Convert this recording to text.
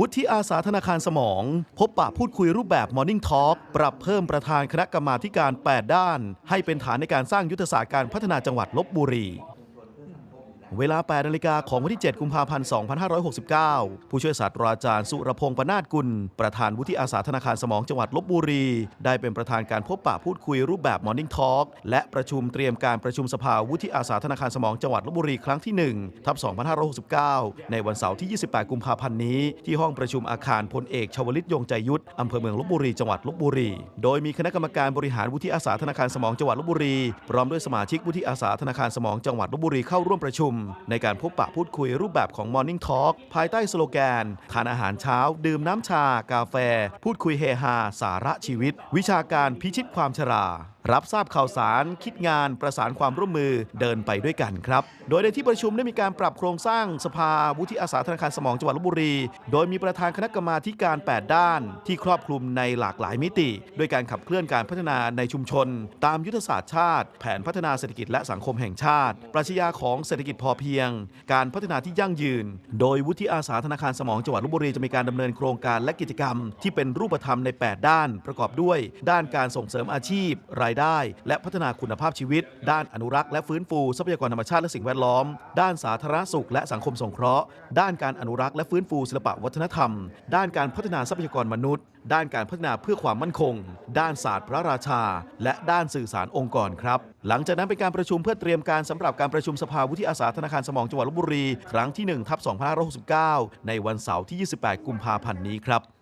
วุฒิอาสาธนาคารสมอง พบปะพูดคุยรูปแบบ Morning Talk ปรับเพิ่มประธานคณะกรรมาการ 8 ด้าน ให้เป็นฐานในการสร้างยุทธศาสตร์การพัฒนาจังหวัดลบบุรี เวลา 8 นาฬิกาของวันที่ 7 กุมภาพันธ์ 2569 ผู้ช่วยศาสตราจารย์สุรพงศ์ปนาดกุล ประธานวุฒิอาสาธนาคารสมองจังหวัดลบบุรี ได้เป็นประธานการพบปะพูดคุยรูปแบบ Morning Talk และประชุมเตรียมการประชุมสภาวุฒิอาสาธนาคารสมองจังหวัดลบบุรีครั้งที่ 1 ทับ 2569 ในวันเสาร์ที่ 28 กุมภาพันธ์นี้ ที่ห้องประชุมอาคารพลเอกชวลิตยงใจยุทธอำเภอเมืองลบบุรีจังหวัดลบบุรี โดยมีคณะกรรมการบริหารวุฒิอาสาธนาคารสมองจังหวัดลบบุรีพร้อมด้วยสมาชิกวุฒิอาสาธนาคารสมองจังหวัดลบบุรีเข้าร่วมประชุมในการพบปะพูดคุยรูปแบบของ Morning Talk ภายใต้สโลแกน ทานอาหารเช้า ดื่มน้ำชา กาแฟ พูดคุยเฮฮา สาระชีวิต วิชาการพิชิตความชรารับทราบข่าวสาร คิดงาน ประสานความร่วมมือ เดินไปด้วยกันครับ โดยในที่ประชุมได้มีการปรับโครงสร้างสภา วุฒิอาสาธนาคารสมองจังหวัดลบบุรี โดยมีประธานคณะกรรมาการ 8 ด้าน ที่ครอบคลุมในหลากหลายมิติ ด้วยการขับเคลื่อนการพัฒนาในชุมชน ตามยุทธศาสตร์ชาติ แผนพัฒนาเศรษฐกิจและสังคมแห่งชาติ ปรัชญาของเศรษฐกิจพออเพียง การพัฒนาที่ยั่งยืน โดยวุฒิอาสาธนาคารสมองจังหวัดลบบุรีจะมีการดำเนินโครงการและกิจกรรม ที่เป็นรูปธรรมใน 8 ด้าน ประกอบด้วย ด้านการส่งเสริมอาชีพ รายได้ และพัฒนาคุณภาพชีวิต ด้านอนุรักษ์และฟื้นฟูทรัพยากรธรรมชาติและสิ่งแวดล้อม ด้านสาธารณสุข และสังคมสงเคราะห์ ด้านการอนุรักษ์และฟื้นฟูศิลปะวัฒนธรรม ด้านการพัฒนาทรัพยากรมนุษย์ ด้านการพัฒนาเพื่อความมั่นคง ด้านศาสตร์พระราชา และด้านสื่อสารองค์กรครับ หลังจากนั้นเป็นการประชุมเพื่อเตรียมการสำหรับการประชุมสภาวุฒิอาสาธนาคารสมองจังหวัดลบบุรี ครั้งที่1ทับ2569 ในวันเสาร์ที่ 28 กุมภาพันธ์นี้ครับ